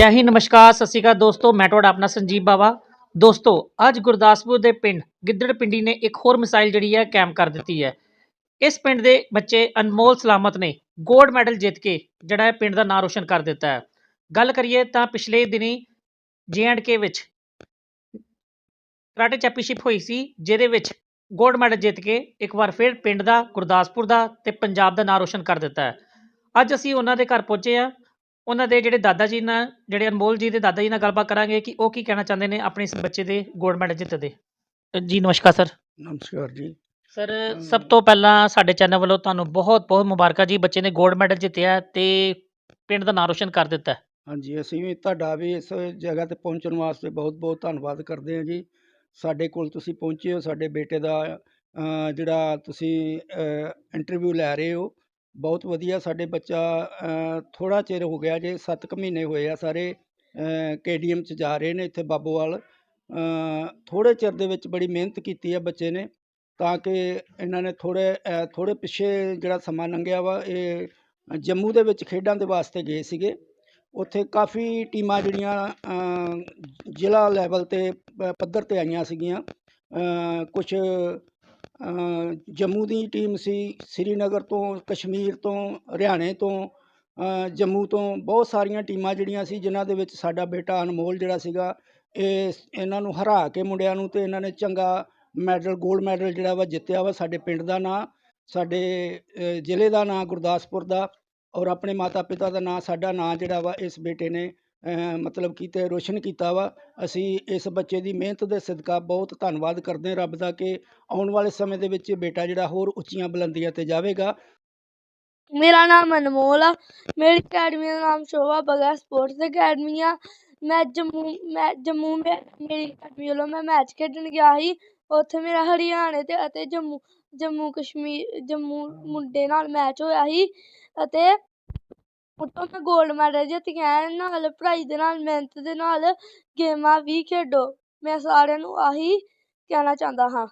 ਜੈ ਹਿੰਦ, ਨਮਸਕਾਰ, ਸਤਿ ਸ਼੍ਰੀ ਅਕਾਲ ਦੋਸਤੋ, ਮੈਂ ਤੁਹਾਡਾ ਆਪਣਾ ਸੰਜੀਵ ਬਾਵਾ। ਦੋਸਤੋ, ਅੱਜ ਗੁਰਦਾਸਪੁਰ ਦੇ ਪਿੰਡ ਗਿੱਦੜ ਪਿੰਡੀ ਨੇ ਇੱਕ ਹੋਰ ਮਿਸਾਈਲ ਜਿਹੜੀ ਹੈ ਕੈਂਪ ਕਰ ਦਿੱਤੀ ਹੈ। ਇਸ ਪਿੰਡ ਦੇ ਬੱਚੇ ਅਨਮੋਲ ਸਲਾਮਤ ਨੇ ਗੋਲਡ ਮੈਡਲ ਜਿੱਤ ਕੇ ਜਿਹੜਾ ਹੈ, ਪਿੰਡ ਦਾ ਨਾਂ ਰੋਸ਼ਨ ਕਰ ਦਿੱਤਾ ਹੈ। ਗੱਲ ਕਰੀਏ ਤਾਂ ਪਿਛਲੇ ਦਿਨੀ ਕੇ ਵਿੱਚ ਕਰਾਟੇ ਚੈਂਪੀਅਨਸ਼ਿਪ ਹੋਈ ਸੀ, ਜਿਹਦੇ ਵਿੱਚ ਗੋਲਡ ਮੈਡਲ ਜਿੱਤ ਕੇ ਇੱਕ ਵਾਰ ਫਿਰ ਪਿੰਡ ਦਾ, ਗੁਰਦਾਸਪੁਰ ਦਾ ਤੇ ਪੰਜਾਬ ਦਾ ਨਾਂ ਰੋਸ਼ਨ ਕਰ ਦਿੱਤਾ ਹੈ। ਅੱਜ ਅਸੀਂ ਉਹਨਾਂ ਦੇ ਘਰ ਪਹੁੰਚੇ ਆ ਉਹਨਾਂ ਦੇ ਜਿਹੜੇ ਦਾਦਾ ਜੀ ਨਾਲ ਜਿਹੜੇ ਅਨਮੋਲ ਜੀ ਦੇ ਦਾਦਾ ਜੀ ਨਾਲ ਗੱਲਬਾਤ ਕਰਾਂਗੇ ਕਿ ਉਹ ਕੀ ਕਹਿਣਾ ਚਾਹੁੰਦੇ ਨੇ ਆਪਣੇ ਇਸ ਬੱਚੇ ਦੇ ਗੋਲਡ ਮੈਡਲ ਜਿੱਤ ਦੇ ਜੀ ਨਮਸਕਾਰ ਸਰ। ਨਮਸਕਾਰ ਜੀ। ਸਰ ਸਭ ਤੋਂ ਪਹਿਲਾਂ ਸਾਡੇ ਚੈਨਲ ਵੱਲੋਂ ਤੁਹਾਨੂੰ ਬਹੁਤ ਬਹੁਤ ਮੁਬਾਰਕਾਂ ਜੀ ਬੱਚੇ ਨੇ ਗੋਲਡ ਮੈਡਲ ਜਿੱਤਿਆ ਤੇ ਪਿੰਡ ਦਾ ਨਾਂ ਰੋਸ਼ਨ ਕਰ ਦਿੱਤਾ। ਹਾਂਜੀ ਅਸੀਂ ਵੀ ਤੁਹਾਡਾ ਵੀ ਇਸ ਜਗ੍ਹਾ ਤੇ ਪਹੁੰਚਣ ਵਾਸਤੇ ਬਹੁਤ ਬਹੁਤ ਧੰਨਵਾਦ ਕਰਦੇ ਹਾਂ ਜੀ। ਸਾਡੇ ਕੋਲ ਤੁਸੀਂ ਪਹੁੰਚੇ ਹੋ ਸਾਡੇ ਬੇਟੇ ਦਾ ਜਿਹੜਾ ਤੁਸੀਂ ਇੰਟਰਵਿਊ ਲੈ ਰਹੇ ਹੋ ਬਹੁਤ ਵਧੀਆ ਸਾਡੇ ਬੱਚਾ ਥੋੜ੍ਹਾ ਚਿਰ ਹੋ ਗਿਆ ਜੇ ਸੱਤ ਕੁ ਮਹੀਨੇ ਹੋਏ ਆ ਸਾਰੇ ਕੇਡੀਐਮ ਚ ਜਾ ਰਹੇ ਨੇ ਇੱਥੇ ਬਾਬੋਵਾਲ ਥੋੜ੍ਹੇ ਚਿਰ ਦੇ ਵਿੱਚ ਬੜੀ ਮਿਹਨਤ ਕੀਤੀ ਹੈ ਬੱਚੇ ਨੇ ਤਾਂ ਕਿ ਇਹਨਾਂ ਨੇ ਥੋੜ੍ਹੇ ਥੋੜ੍ਹੇ ਪਿੱਛੇ ਜਿਹੜਾ ਸਮਾਂ ਲੰਘਿਆ ਵਾ, ਇਹ ਜੰਮੂ ਦੇ ਵਿੱਚ ਖੇਡਾਂ ਦੇ ਵਾਸਤੇ ਗਏ ਸੀਗੇ। ਉੱਥੇ ਕਾਫੀ ਟੀਮਾਂ ਜਿਹੜੀਆਂ ਜ਼ਿਲ੍ਹਾ ਲੈਵਲ ਤੇ ਪੱਧਰ ਤੇ ਆਈਆਂ ਸੀਗੀਆਂ। ਕੁਛ ਜੰਮੂ ਦੀ ਟੀਮ ਸੀ, ਸ੍ਰੀਨਗਰ ਤੋਂ, ਕਸ਼ਮੀਰ ਤੋਂ, ਹਰਿਆਣੇ ਤੋਂ ਜੰਮੂ ਤੋਂ, ਬਹੁਤ ਸਾਰੀਆਂ ਟੀਮਾਂ ਜਿਹੜੀਆਂ ਸੀ, ਜਿਨ੍ਹਾਂ ਦੇ ਵਿੱਚ ਸਾਡਾ ਬੇਟਾ ਅਨਮੋਲ ਜਿਹੜਾ ਸੀਗਾ, ਇਹ ਇਹਨਾਂ ਨੂੰ ਹਰਾ ਕੇ ਮੁੰਡਿਆਂ ਨੂੰ ਅਤੇ ਇਹਨਾਂ ਨੇ ਚੰਗਾ ਮੈਡਲ, ਗੋਲਡ ਮੈਡਲ ਜਿਹੜਾ ਵਾ ਜਿੱਤਿਆ ਵਾ ਸਾਡੇ ਪਿੰਡ ਦਾ ਨਾਂ, ਸਾਡੇ ਜ਼ਿਲ੍ਹੇ ਦਾ ਨਾਂ ਗੁਰਦਾਸਪੁਰ ਦਾ ਔਰ ਆਪਣੇ ਮਾਤਾ ਪਿਤਾ ਦਾ ਨਾਂ, ਸਾਡਾ ਨਾਂ ਜਿਹੜਾ ਵਾ ਇਸ ਬੇਟੇ ਨੇ ਅ, ਮਤਲਬ ਕੀਤੇ ਰੋਸ਼ਨ ਕੀਤਾ ਵਾ। ਅਸੀਂ ਇਸ ਬੱਚੇ ਦੀ ਮਿਹਨਤ ਦੇ ਸਦਕਾ ਬਹੁਤ ਧੰਨਵਾਦ ਕਰਦੇ ਰੱਬ ਦਾ ਕਿ ਆਉਣ ਵਾਲੇ ਸਮੇਂ ਦੇ ਵਿੱਚ ਬੇਟਾ ਜਿਹੜਾ ਹੋਰ ਉੱਚੀਆਂ ਬੁਲੰਦੀਆਂ ਤੇ ਜਾਵੇਗਾ। ਮੇਰਾ ਨਾਮ ਅਨਮੋਲ ਆ। ਮੇਰੀ ਅਕੈਡਮੀ ਦਾ ਨਾਮ ਸ਼ੋਭਾ ਬਗਾ ਸਪੋਰਟਸ ਅਕੈਡਮੀ ਆ। ਮੈਂ ਜੰਮੂ ਮੈਂ ਜੰਮੂ ਮੇ ਮੇਰੀ ਅਕੈਡਮੀ ਵੱਲੋਂ ਮੈਂ ਮੈਚ ਖੇਡਣ ਗਿਆ ਸੀ। ਉੱਥੇ ਮੇਰਾ ਹਰਿਆਣੇ ਤੇ ਅਤੇ ਜੰਮੂ ਜੰਮੂ ਕਸ਼ਮੀਰ ਜੰਮੂ ਮੁੰਡੇ ਨਾਲ ਮੈਚ ਹੋਇਆ ਸੀ। ਅਤੇ ਉੱਥੋਂ ਮੈਂ 골ਡ ਮੈਡਲ ਜਿੱਤ ਕੇ ਆਇਆ ਨਾਲ ਪੜ੍ਹਾਈ ਦੇ ਨਾਲ ਮਿਹਨਤ ਦੇ ਨਾਲ ਗੇਮਾਂ ਵੀ ਖੇਡੋ। ਮੈਂ ਸਾਰਿਆਂ ਨੂੰ ਆਹੀ ਕਹਿਣਾ ਚਾਹੁੰਦਾ ਹਾਂ।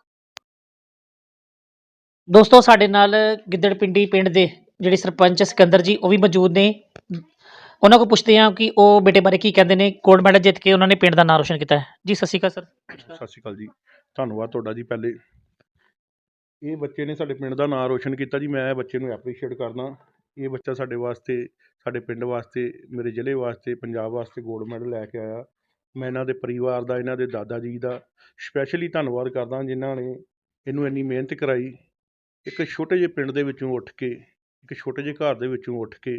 ਦੋਸਤੋ ਸਾਡੇ ਨਾਲ ਗਿੱਦੜ ਪਿੰਡੀ ਪਿੰਡ ਦੇ ਜਿਹੜੇ ਸਰਪੰਚ ਸਿਕੰਦਰ ਜੀ ਉਹ ਵੀ ਮੌਜੂਦ ਨੇ। ਉਹਨਾਂ ਕੋਲ ਪੁੱਛਦੇ ਹਾਂ ਕਿ ਉਹ ਬੇਟੇ ਬਾਰੇ ਕੀ ਕਹਿੰਦੇ ਨੇ। ਗੋਲਡ ਮੈਡਲ ਜਿੱਤ ਕੇ ਉਹਨਾਂ ਨੇ ਪਿੰਡ ਦਾ ਨਾਂ ਰੋਸ਼ਨ ਕੀਤਾ ਹੈ। ਜੀ ਸਤਿ ਸ਼੍ਰੀ ਅਕਾਲ ਸਰ। ਸਤਿ ਸ਼੍ਰੀ ਅਕਾਲ ਜੀ। ਧੰਨਵਾਦ ਤੁਹਾਡਾ ਜੀ ਪਹਿਲੇ। ਇਹ ਬੱਚੇ ਨੇ ਸਾਡੇ ਪਿੰਡ ਦਾ ਨਾਮ ਰੋਸ਼ਨ ਕੀਤਾ ਜੀ। ਮੈਂ ਬੱਚੇ ਨੂੰ ਐਪਰੀਸ਼ੀਏਟ ਕਰਦਾ। ਇਹ ਬੱਚਾ ਸਾਡੇ ਵਾਸਤੇ ਸਾਡੇ ਪਿੰਡ ਵਾਸਤੇ, ਮੇਰੇ ਜ਼ਿਲ੍ਹੇ ਵਾਸਤੇ, ਪੰਜਾਬ ਵਾਸਤੇ ਗੋਲਡ ਮੈਡਲ ਲੈ ਕੇ ਆਇਆ। ਮੈਂ ਇਹਨਾਂ ਦੇ ਪਰਿਵਾਰ ਦਾ, ਇਹਨਾਂ ਦੇ ਦਾਦਾ ਜੀ ਦਾ ਸਪੈਸ਼ਲੀ ਧੰਨਵਾਦ ਕਰਦਾ, ਜਿਨ੍ਹਾਂ ਨੇ ਇਹਨੂੰ ਇੰਨੀ ਮਿਹਨਤ ਕਰਾਈ। ਇੱਕ ਛੋਟੇ ਜਿਹੇ ਪਿੰਡ ਦੇ ਵਿੱਚੋਂ ਉੱਠ ਕੇ, ਇੱਕ ਛੋਟੇ ਜਿਹੇ ਘਰ ਦੇ ਵਿੱਚੋਂ ਉੱਠ ਕੇ,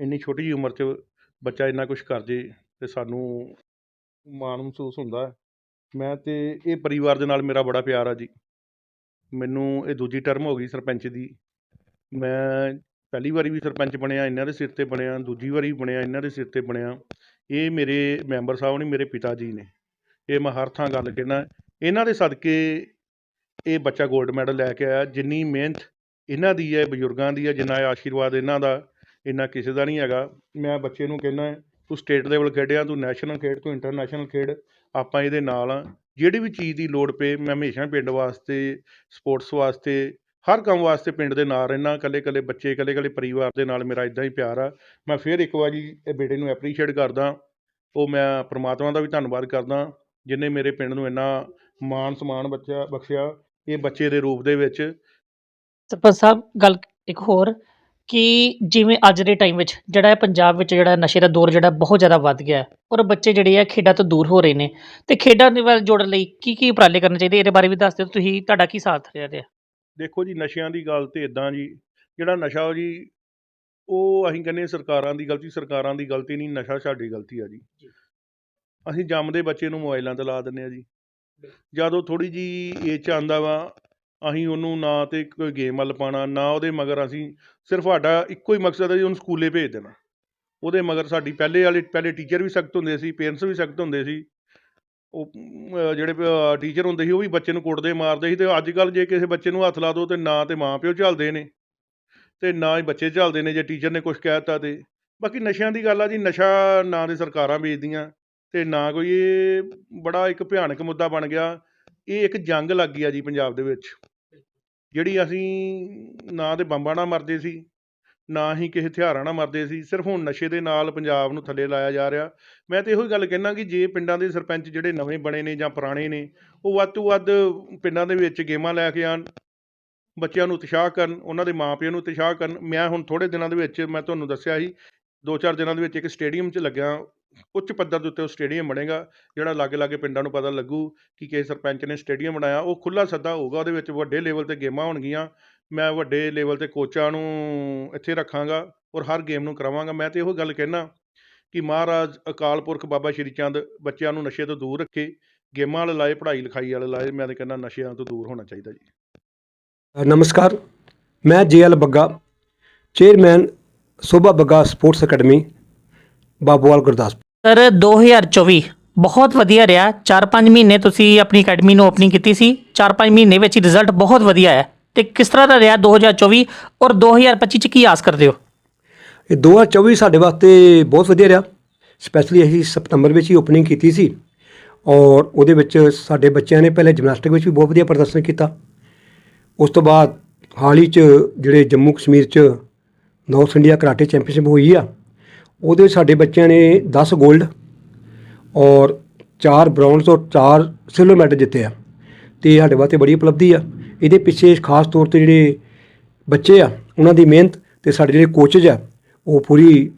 ਇੰਨੀ ਛੋਟੀ ਜਿਹੀ ਉਮਰ 'ਚ ਬੱਚਾ ਇੰਨਾ ਕੁਝ ਕਰ ਜੇ ਅਤੇ ਸਾਨੂੰ ਮਾਣ ਮਹਿਸੂਸ ਹੁੰਦਾ ਮੈਂ ਤੇ ਇਹ ਪਰਿਵਾਰ ਦੇ ਨਾਲ ਮੇਰਾ ਬੜਾ ਪਿਆਰ ਆ ਜੀ। ਮੈਨੂੰ ਇਹ ਦੂਜੀ ਟਰਮ ਹੋ ਗਈ ਸਰਪੰਚ ਦੀ। ਮੈਂ ਪਹਿਲੀ ਵਾਰੀ ਵੀ ਸਰਪੰਚ ਬਣਿਆ, ਇਹਨਾਂ ਦੇ ਸਿਰ ਤੇ ਬਣਿਆ, ਦੂਜੀ ਵਾਰੀ ਵੀ ਬਣਿਆ, ਇਹਨਾਂ ਦੇ ਸਿਰ ਤੇ ਬਣਿਆ। ਇਹ ਮੇਰੇ ਮੈਂਬਰ ਸਾਹਿਬ ਨੇ, ਮੇਰੇ ਪਿਤਾ ਜੀ ਨੇ। ਇਹ ਮੈਂ ਹਰ ਥਾਂ ਗੱਲ ਕਹਿਣਾ, ਇਹਨਾਂ ਦੇ ਸਦਕੇ ਇਹ ਬੱਚਾ 골ਡ ਮੈਡਲ ਲੈ ਕੇ ਆਇਆ। ਜਿੰਨੀ ਮਿਹਨਤ ਇਹਨਾਂ ਦੀ ਹੈ, ਬਜ਼ੁਰਗਾਂ ਦੀ ਹੈ, ਜਿੰਨਾ ਆਸ਼ੀਰਵਾਦ ਇਹਨਾਂ ਦਾ, ਇੰਨਾ ਕਿਸੇ ਦਾ ਨਹੀਂ ਹੈਗਾ। ਮੈਂ ਬੱਚੇ ਨੂੰ ਕਹਿੰਦਾ ਤੂੰ ਸਟੇਟ ਲੈਵਲ ਖੇਡਿਆ, ਤੂੰ ਨੈਸ਼ਨਲ ਖੇਡ, ਤੂੰ ਇੰਟਰਨੈਸ਼ਨਲ ਖੇਡ, ਆਪਾਂ ਇਹਦੇ ਨਾਲ ਆ। ਜਿਹੜੀ ਵੀ ਚੀਜ਼ ਦੀ ਲੋੜ ਪਏ, ਮੈਂ ਹਮੇਸ਼ਾ ਪਿੰਡ ਵਾਸਤੇ, ਸਪੋਰਟਸ ਵਾਸਤੇ ਹਰ ਕੰਮ ਵਾਸਤੇ ਪਿੰਡ ਦੇ ਨਾਲ ਰਹਿਣਾ ਇਕੱਲੇ ਇਕੱਲੇ ਬੱਚੇ ਇਕੱਲੇ ਇਕੱਲੇ ਪਰਿਵਾਰ ਦੇ ਨਾਲ ਮੇਰਾ ਇੱਦਾਂ ਹੀ ਪਿਆਰ ਆ। ਮੈਂ ਫਿਰ ਇੱਕ ਵਾਰੀ ਇਹ ਬੇਟੇ ਨੂੰ ਐਪਰੀਸ਼ੀਏਟ ਕਰਦਾ, ਉਹ ਮੈਂ ਪਰਮਾਤਮਾ ਦਾ ਵੀ ਧੰਨਵਾਦ ਕਰਦਾ ਜਿਹਨੇ ਮੇਰੇ ਪਿੰਡ ਨੂੰ ਇੰਨਾ ਮਾਣ ਸਮਾਨ ਬੱਚਾ ਬਖਸ਼ਿਆ ਇਹ ਬੱਚੇ ਦੇ ਰੂਪ ਦੇ ਵਿੱਚ। ਸਰਪੰਚ ਸਾਹਿਬ, ਗੱਲ ਇੱਕ ਹੋਰ ਕਿ ਜਿਵੇਂ ਅੱਜ ਦੇ ਟਾਈਮ ਵਿੱਚ ਜਿਹੜਾ ਹੈ ਪੰਜਾਬ ਵਿੱਚ ਜਿਹੜਾ ਨਸ਼ੇ ਦਾ ਦੌਰ ਜਿਹੜਾ ਬਹੁਤ ਜ਼ਿਆਦਾ ਵੱਧ ਗਿਆ ਹੈ ਔਰ ਬੱਚੇ ਜਿਹੜੇ ਆ ਖੇਡਾਂ ਤੋਂ ਦੂਰ ਹੋ ਰਹੇ ਨੇ ਤੇ ਖੇਡਾਂ ਦੇ ਵੱਲ ਜੋੜਨ ਲਈ ਕੀ ਕੀ ਉਪਰਾਲੇ ਕਰਨੇ ਚਾਹੀਦੇ? ਇਹਦੇ ਬਾਰੇ ਵੀ ਦੱਸ ਦਿਓ। ਤੁਸੀਂ, ਤੁਹਾਡਾ ਕੀ ਸਾਥ ਰਿਹਾ ਰਿਹਾ ਦੇਖੋ ਜੀ ਨਸ਼ਿਆਂ ਦੀ ਗੱਲ ਤੇ ਇਦਾਂ ਜੀ ਜਿਹੜਾ ਨਸ਼ਾ ਜੀ ਉਹ ਅਸੀਂ ਕਹਿੰਦੇ ਸਰਕਾਰਾਂ ਦੀ ਗਲਤੀ ਸਰਕਾਰਾਂ ਦੀ ਗਲਤੀ ਨਹੀਂ ਨਸ਼ਾ ਸਾਡੀ ਗਲਤੀ ਆ ਜੀ। ਜੀ। ਅਸੀਂ ਜੰਮਦੇ ਬੱਚੇ ਨੂੰ ਮੋਬਾਈਲਾਂ ਤੇ ਲਾ ਦਿੰਦੇ ਆ ਜੀ। ਜਦੋਂ ਥੋੜੀ ਜੀ ਏਜ ਚ ਆਂਦਾ ਵਾ ਅਸੀਂ ਉਹਨੂੰ ਨਾ ਤੇ ਕੋਈ ਗੇਮ ਵੱਲ ਪਾਣਾ ਨਾ ਉਹਦੇ ਮਗਰ ਅਸੀਂ ਸਿਰਫ ਸਾਡਾ ਇੱਕੋ ਹੀ ਮਕਸਦ ਹੈ ਜੀ ਉਹਨੂੰ ਸਕੂਲੇ ਭੇਜ ਦੇਣਾ। ਉਹਦੇ ਮਗਰ ਸਾਡੀ ਪਹਿਲੇ ਵਾਲੇ ਪਹਿਲੇ ਟੀਚਰ ਵੀ ਸਖਤ ਹੁੰਦੇ ਸੀ ਪੇਰੈਂਟਸ ਵੀ ਸਖਤ ਹੁੰਦੇ ਸੀ। ਉਹ ਜਿਹੜੇ ਟੀਚਰ ਹੁੰਦੇ ਸੀ, ਉਹ ਵੀ ਬੱਚੇ ਨੂੰ ਕੁੱਟਦੇ, ਮਾਰਦੇ ਸੀ ਅਤੇ ਅੱਜ ਕੱਲ੍ਹ ਜੇ ਕਿਸੇ ਬੱਚੇ ਨੂੰ ਹੱਥ ਲਾ ਦਿਉ ਤਾਂ ਨਾ ਤੇ ਮਾਂ ਪਿਓ ਝੱਲਦੇ ਨੇ ਅਤੇ ਨਾ ਹੀ ਬੱਚੇ ਝੱਲਦੇ ਨੇ, ਜੇ ਟੀਚਰ ਨੇ ਕੁਛ ਕਹਿ ਦਿੱਤਾ ਤੇ। ਬਾਕੀ ਨਸ਼ਿਆਂ ਦੀ ਗੱਲ ਆ ਜੀ, ਨਸ਼ਾ ਨਾ ਤਾਂ ਸਰਕਾਰਾਂ ਵੇਚਦੀਆਂ ਅਤੇ ਨਾ ਕੋਈ ਇਹ ਬੜਾ ਇੱਕ ਭਿਆਨਕ ਮੁੱਦਾ ਬਣ ਗਿਆ। ਇਹ ਇੱਕ ਜੰਗ ਲੱਗ ਗਈ ਆ ਜੀ ਪੰਜਾਬ ਦੇ ਵਿੱਚ। ਜਿਹੜੀ ਅਸੀਂ ਨਾ ਤਾਂ ਬੰਬਾਂ ਨਾਲ ਮਰਦੇ ਸੀ ਨਾ ਹੀ ਕਿਸੇ ਹਥਿਆਰਾਂ ਨਾਲ ਮਰਦੇ ਸੀ, ਸਿਰਫ ਹੁਣ ਨਸ਼ੇ ਦੇ ਨਾਲ ਪੰਜਾਬ ਨੂੰ ਥੱਲੇ ਲਾਇਆ ਜਾ ਰਿਹਾ। ਮੈਂ ਤਾਂ ਇਹੋ ਹੀ ਗੱਲ ਕਹਿਣਾ ਕਿ ਜੇ ਪਿੰਡਾਂ ਦੇ ਸਰਪੰਚ ਜਿਹੜੇ ਨਵੇਂ ਬਣੇ ਨੇ ਜਾਂ ਪੁਰਾਣੇ ਨੇ, ਉਹ ਵੱਧ ਤੋਂ ਵੱਧ ਪਿੰਡਾਂ ਦੇ ਵਿੱਚ ਗੇਮਾਂ ਲੈ ਕੇ ਆਉਣ, ਬੱਚਿਆਂ ਨੂੰ ਉਤਸ਼ਾਹ ਕਰਨ, ਉਹਨਾਂ ਦੇ ਮਾਪਿਆਂ ਨੂੰ ਉਤਸ਼ਾਹ ਕਰਨ। ਮੈਂ ਹੁਣ ਥੋੜੇ ਦਿਨਾਂ ਦੇ ਵਿੱਚ, ਮੈਂ ਤੁਹਾਨੂੰ ਦੱਸਿਆ ਸੀ ਦੋ ਚਾਰ ਦਿਨਾਂ ਦੇ ਵਿੱਚ ਇੱਕ ਸਟੇਡੀਅਮ 'ਚ ਲੱਗਿਆ, ਉੱਚ ਪੱਧਰ ਦੇ ਉੱਤੇ ਉਹ ਸਟੇਡੀਅਮ ਬਣੇਗਾ, ਜਿਹੜਾ ਲਾਗੇ ਲਾਗੇ ਪਿੰਡਾਂ ਨੂੰ ਪਤਾ ਲੱਗੂ ਕਿ ਕਿਸੇ ਸਰਪੰਚ ਨੇ ਸਟੇਡੀਅਮ ਬਣਾਇਆ। ਉਹ ਖੁੱਲਾ ਸੱਦਾ ਹੋਊਗਾ, ਉਹਦੇ ਵਿੱਚ ਵੱਡੇ ਲੈਵਲ ਤੇ ਗੇਮਾਂ ਹੋਣਗੀਆਂ। ਮੈਂ ਵੱਡੇ ਲੈਵਲ ਤੇ ਕੋਚਾਂ ਨੂੰ ਇੱਥੇ ਰੱਖਾਂਗਾ ਔਰ ਹਰ ਗੇਮ ਨੂੰ ਕਰਾਵਾਂਗਾ। ਮੈਂ ਤੇ ਇਹੋ ਗੱਲ ਕਹਿਣਾ ਕਿ ਮਹਾਰਾਜ ਅਕਾਲ ਪੁਰਖ ਬਾਬਾ ਸ਼੍ਰੀ ਚੰਦ ਬੱਚਿਆਂ ਨੂੰ ਨਸ਼ੇ ਤੋਂ ਦੂਰ ਰੱਖੇ ਗੇਮਾਂ ਵਾਲੇ ਲਾਏ ਪੜ੍ਹਾਈ ਲਿਖਾਈ ਵਾਲੇ ਲਾਏ ਮੈਂ ਤੇ ਕਹਿੰਦਾ ਨਸ਼ਿਆਂ ਤੋਂ ਦੂਰ ਹੋਣਾ ਚਾਹੀਦਾ ਜੀ। ਨਮਸਕਾਰ। ਮੈਂ JL Bagga chairman Sobha Bagga sports academy Babuwal Gurdaspur. Sir 2024 ਬਹੁਤ ਵਧੀਆ ਰਿਹਾ। 4-5 ਮਹੀਨੇ ਤੁਸੀਂ ਆਪਣੀ ਅਕੈਡਮੀ ਨੂੰ ਓਪਨਿੰਗ ਕੀਤੀ ਸੀ। 4-5 ਮਹੀਨੇ ਵਿੱਚ ਹੀ ਰਿਜ਼ਲਟ ਬਹੁਤ ਵਧੀਆ ਹੈ ਤੇ ਕਿਸ ਤਰ੍ਹਾਂ ਦਾ ਰਿਹਾ 2024 ਔਰ 2025 ਚ ਕੀ ਆਸ ਕਰਦੇ ਹੋ? ਇਹ 2024 ਸਾਡੇ ਵਾਸਤੇ ਬਹੁਤ ਵਧੀਆ ਰਿਹਾ। ਸਪੈਸ਼ਲੀ ਅਸੀਂ ਸਤੰਬਰ ਵਿੱਚ ਹੀ ਓਪਨਿੰਗ ਕੀਤੀ ਸੀ ਔਰ ਉਹਦੇ ਵਿੱਚ ਸਾਡੇ ਬੱਚਿਆਂ ਨੇ ਪਹਿਲੇ ਜਿਮਨਾਸਟਿਕ ਵਿੱਚ ਵੀ ਬਹੁਤ ਵਧੀਆ ਪ੍ਰਦਰਸ਼ਨ ਕੀਤਾ। ਉਸ ਤੋਂ ਬਾਅਦ ਹਾਲ ਹੀ ਚ ਜਿਹੜੇ ਜੰਮੂ ਕਸ਼ਮੀਰ ਚ ਨਾਰਥ ਇੰਡੀਆ ਕਰਾਟੇ ਚੈਂਪੀਅਨਸ਼ਿਪ ਹੋਈ ਆ, ਉਹਦੇ ਸਾਡੇ ਬੱਚਿਆਂ ਨੇ 10 골ਡ ਔਰ 4 ਬ੍ਰੌਂਜ਼ ਔਰ 4 ਸਿਲਵਰ ਮੈਡਲ ਜਿੱਤੇ ਆ। ਤੇ ਸਾਡੇ ਵਾਸਤੇ ਬੜੀ ਉਪਲਬਧੀ ਆ। ਇਹਦੇ ਪਿੱਛੇ ਖਾਸ ਤੌਰ ਤੇ ਜਿਹੜੇ ਬੱਚੇ ਆ, ਉਹਨਾਂ ਦੀ ਮਿਹਨਤ ਤੇ ਸਾਡੇ ਜਿਹੜੇ ਕੋਚਜ਼ ਆ, ਉਹ ਪੂਰੀ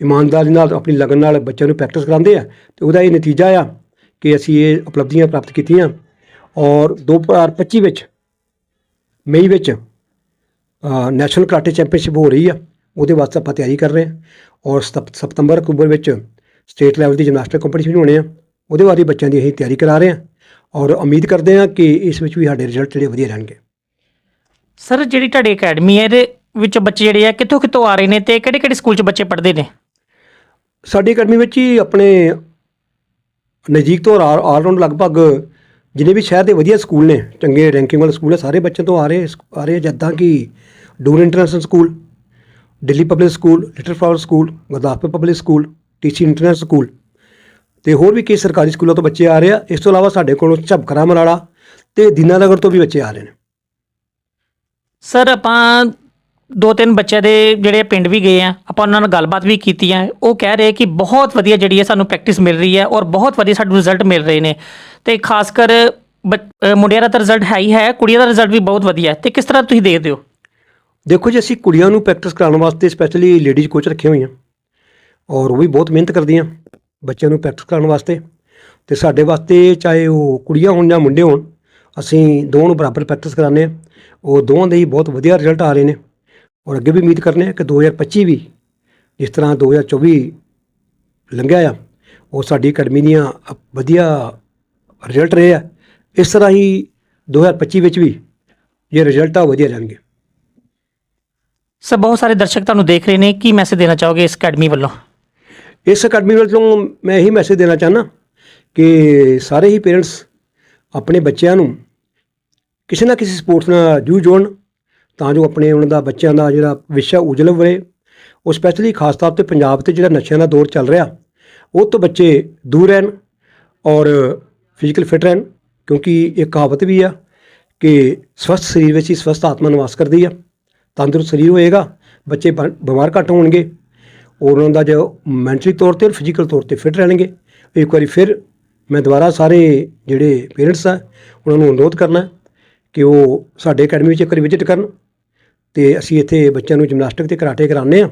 ਇਮਾਨਦਾਰੀ ਨਾਲ ਆਪਣੀ ਲਗਨ ਨਾਲ ਬੱਚਿਆਂ ਨੂੰ ਪ੍ਰੈਕਟਿਸ ਕਰਾਉਂਦੇ ਆ ਤੇ ਉਹਦਾ ਇਹ ਨਤੀਜਾ ਆ ਕਿ ਅਸੀਂ ਇਹ ਉਪਲਬਧੀਆਂ ਪ੍ਰਾਪਤ ਕੀਤੀਆਂ। ਔਰ 2025 ਵਿੱਚ, ਮਈ ਵਿੱਚ ਨੈਸ਼ਨਲ ਕਰਾਟੇ ਚੈਂਪੀਅਨਸ਼ਿਪ ਹੋ ਰਹੀ ਆ, ਉਹਦੇ ਵਾਸਤੇ ਆਪਾਂ ਤਿਆਰੀ ਕਰ ਰਹੇ ਹਾਂ। ਔਰ ਸਤੰਬ- ਸਤੰਬਰ ਅਕਤੂਬਰ ਵਿੱਚ ਸਟੇਟ ਲੈਵਲ ਦੀ ਜਿਮਨਾਸਟਿਕ ਕੰਪੀਟੀਸ਼ਨ ਹੋਣੇ ਆ, ਉਹਦੇ ਬਾਰੇ ਬੱਚਿਆਂ ਦੀ ਅਸੀਂ ਤਿਆਰੀ ਕਰਾ ਰਹੇ ਹਾਂ। ਔਰ ਉਮੀਦ ਕਰਦੇ ਹਾਂ ਕਿ ਇਸ ਵਿੱਚ ਵੀ ਸਾਡੇ ਰਿਜ਼ਲਟ ਜਿਹੜੇ ਵਧੀਆ ਰਹਿਣਗੇ। ਸਰ ਜਿਹੜੀ ਤੁਹਾਡੀ ਅਕੈਡਮੀ ਹੈ ਇਹਦੇ ਵਿੱਚ ਬੱਚੇ ਜਿਹੜੇ ਆ ਕਿੱਥੋਂ ਕਿੱਥੋਂ ਆ ਰਹੇ ਨੇ ਤੇ ਕਿਹੜੇ ਕਿਹੜੇ ਸਕੂਲ ਚ ਬੱਚੇ ਪੜ੍ਹਦੇ ਨੇ? ਸਾਡੀ ਅਕੈਡਮੀ ਵਿੱਚ ਹੀ ਆਪਣੇ ਨਜ਼ਦੀਕ ਤੋਂ ਆਲ ਰਾਊਂਡ ਲਗਭਗ ਜਿੰਨੇ ਵੀ ਸ਼ਹਿਰ ਦੇ ਵਧੀਆ ਸਕੂਲ ਨੇ ਚੰਗੇ ਰੈਂਕਿੰਗ ਵਾਲੇ ਸਕੂਲ ਹੈ ਸਾਰੇ ਬੱਚਿਆਂ ਤੋਂ ਆ ਰਹੇ ਆ ਰਹੇ ਜਿੱਦਾਂ ਕਿ ਡੂਰ international school Delhi public school little flower school Gurdaspur public school TC international school ਤੇ ਹੋਰ ਵੀ ਕਈ ਸਰਕਾਰੀ ਸਕੂਲਾਂ ਤੋਂ ਬੱਚੇ ਆ ਰਹੇ ਆ। ਇਸ ਤੋਂ ਇਲਾਵਾ ਸਾਡੇ ਕੋਲ ਝਬਕਰਾ ਮਰਾੜਾ ਤੇ ਦੀਨਾਨਗਰ ਤੋਂ ਵੀ ਬੱਚੇ ਆ ਰਹੇ ਨੇ। ਸਰ ਆਪਾਂ ਦੋ ਤਿੰਨ ਬੱਚਿਆਂ ਦੇ ਜਿਹੜੇ ਪਿੰਡ ਵੀ ਗਏ ਆ ਆਪਾਂ ਉਹਨਾਂ ਨਾਲ ਗੱਲਬਾਤ ਵੀ ਕੀਤੀ ਹੈ ਉਹ ਕਹਿ ਰਹੇ ਕਿ ਬਹੁਤ ਵਧੀਆ ਜਿਹੜੀ ਹੈ ਸਾਨੂੰ ਪ੍ਰੈਕਟਿਸ ਮਿਲ ਰਹੀ ਹੈ ਔਰ ਬਹੁਤ ਵਧੀਆ ਸਾਨੂੰ ਰਿਜ਼ਲਟ ਮਿਲ ਰਹੇ ਨੇ। ਤੇ ਖਾਸ ਕਰ ਮੁੰਡਿਆਂ ਦਾ ਤਾਂ ਰਿਜ਼ਲਟ ਹੈ ਹੀ ਹੈ ਕੁੜੀਆਂ ਦਾ ਰਿਜ਼ਲਟ ਵੀ ਬਹੁਤ ਵਧੀਆ ਹੈ। ਤੇ ਕਿਸ ਤਰ੍ਹਾਂ ਤੁਸੀਂ ਦੇਖਦੇ ਹੋ? ਦੇਖੋ ਜੀ ਅਸੀਂ ਕੁੜੀਆਂ ਨੂੰ ਪ੍ਰੈਕਟਿਸ ਕਰਾਉਣ ਵਾਸਤੇ ਸਪੈਸ਼ਲੀ ਲੇਡੀਜ਼ ਕੋਚ ਰੱਖੇ ਹੋਏ ਆ ਔਰ ਉਹ ਵੀ ਬਹੁਤ ਮਿਹਨਤ ਕਰਦੀਆਂ। ਬੱਚਿਆਂ ਨੂੰ ਪ੍ਰੈਕਟਿਸ ਕਰਨ ਵਾਸਤੇ। ਤੇ ਸਾਡੇ ਵਾਸਤੇ ਚਾਹੇ ਉਹ ਕੁੜੀਆਂ ਹੋਣ ਜਾਂ ਮੁੰਡੇ ਹੋਣ, ਅਸੀਂ ਦੋਵਾਂ ਨੂੰ ਬਰਾਬਰ ਪ੍ਰੈਕਟਿਸ ਕਰਾਉਂਦੇ ਆ ਉਹ ਦੋਵਾਂ ਦੇ ਹੀ ਬਹੁਤ ਵਧੀਆ ਰਿਜ਼ਲਟ ਆ ਰਹੇ ਨੇ। ਔਰ ਅੱਗੇ ਵੀ ਉਮੀਦ ਕਰਨੇ ਆ ਕਿ 2025 ਵੀ ਜਿਸ ਤਰ੍ਹਾਂ 2024 ਲੰਘਿਆ ਆ, ਉਹ ਸਾਡੀ ਅਕੈਡਮੀ ਦੀਆਂ ਵਧੀਆ ਰਿਜ਼ਲਟ ਰਹੇ ਆ। ਇਸ ਤਰ੍ਹਾਂ ਹੀ 2025 ਵਿੱਚ ਵੀ ਇਹ ਰਿਜ਼ਲਟ ਆ, ਉਹ ਵਧੀਆ ਜਾਣਗੇ। ਸਰ, ਬਹੁਤ ਸਾਰੇ ਦਰਸ਼ਕ ਤੁਹਾਨੂੰ ਦੇਖ ਰਹੇ ਨੇ। ਕੀ ਮੈਸੇਜ ਦੇਣਾ ਚਾਹੋਗੇ ਇਸ ਅਕੈਡਮੀ ਵੱਲੋਂ? ਇਸ ਅਕੈਡਮੀ ਵੱਲੋਂ ਮੈਂ ਇਹੀ ਮੈਸੇਜ ਦੇਣਾ ਚਾਹੁੰਦਾ ਕਿ ਸਾਰੇ ਹੀ ਪੇਰੈਂਟਸ ਆਪਣੇ ਬੱਚਿਆਂ ਨੂੰ ਕਿਸੇ ਨਾ ਕਿਸੇ ਸਪੋਰਟਸ ਨਾਲ ਜੂ ਜੋੜਨ ਤਾਂ ਜੋ ਆਪਣੇ ਉਹਨਾਂ ਦਾ ਬੱਚਿਆਂ ਦਾ ਜਿਹੜਾ ਵਿਸ਼ਾ ਉਜਲ ਹੋਵੇ ਉਹ ਸਪੈਸ਼ਲੀ ਖਾਸ ਤੌਰ ਤੇ ਪੰਜਾਬ ਤੇ ਜਿਹੜਾ ਨਸ਼ਿਆਂ ਦਾ ਦੌਰ ਚੱਲ ਰਿਹਾ, ਉਹ ਤੋਂ ਬੱਚੇ ਦੂਰ ਰਹਿਣ ਔਰ ਫਿਜ਼ੀਕਲ ਫਿਟ ਰਹਿਣ, ਕਿਉਂਕਿ ਇਹ ਕਹਾਵਤ ਵੀ ਆ ਕਿ ਸਵਸਥ ਸਰੀਰ ਵਿੱਚ ਹੀ ਸਵਸਥ ਆਤਮਾ ਨਿਵਾਸ ਕਰਦੀ ਆ। ਤੰਦਰੁਸਤ ਸਰੀਰ ਹੋਏਗਾ, ਬੱਚੇ ਬ- ਬਿਮਾਰ ਘੱਟ ਹੋਣਗੇ। ਔਰ ਉਹਨਾਂ ਦਾ ਜੋ ਮੈਂਟਲੀ ਤੌਰ ਤੇ ਔਰ ਫਿਜ਼ੀਕਲ ਤੌਰ ਤੇ ਫਿਟ ਰਹਿਣਗੇ। ਇੱਕ ਵਾਰੀ ਫਿਰ ਮੈਂ ਦੁਬਾਰਾ ਸਾਰੇ ਜਿਹੜੇ ਪੇਰੈਂਟਸ ਆ, ਉਹਨਾਂ ਨੂੰ ਅਨੁਰੋਧ ਕਰਨਾ ਕਿ ਉਹ ਸਾਡੇ ਅਕੈਡਮੀ ਵਿੱਚ ਇੱਕ ਵਾਰੀ ਵਿਜ਼ਿਟ ਕਰਨ ਤੇ ਅਸੀਂ ਇੱਥੇ ਬੱਚਿਆਂ ਨੂੰ ਜਿਮਨਾਸਟਿਕ ਤੇ ਕਰਾਟੇ ਕਰਾਉਂਦੇ ਆ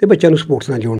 ਤੇ ਬੱਚਿਆਂ ਨੂੰ ਸਪੋਰਟਸ ਨਾਲ ਜੋੜਨ।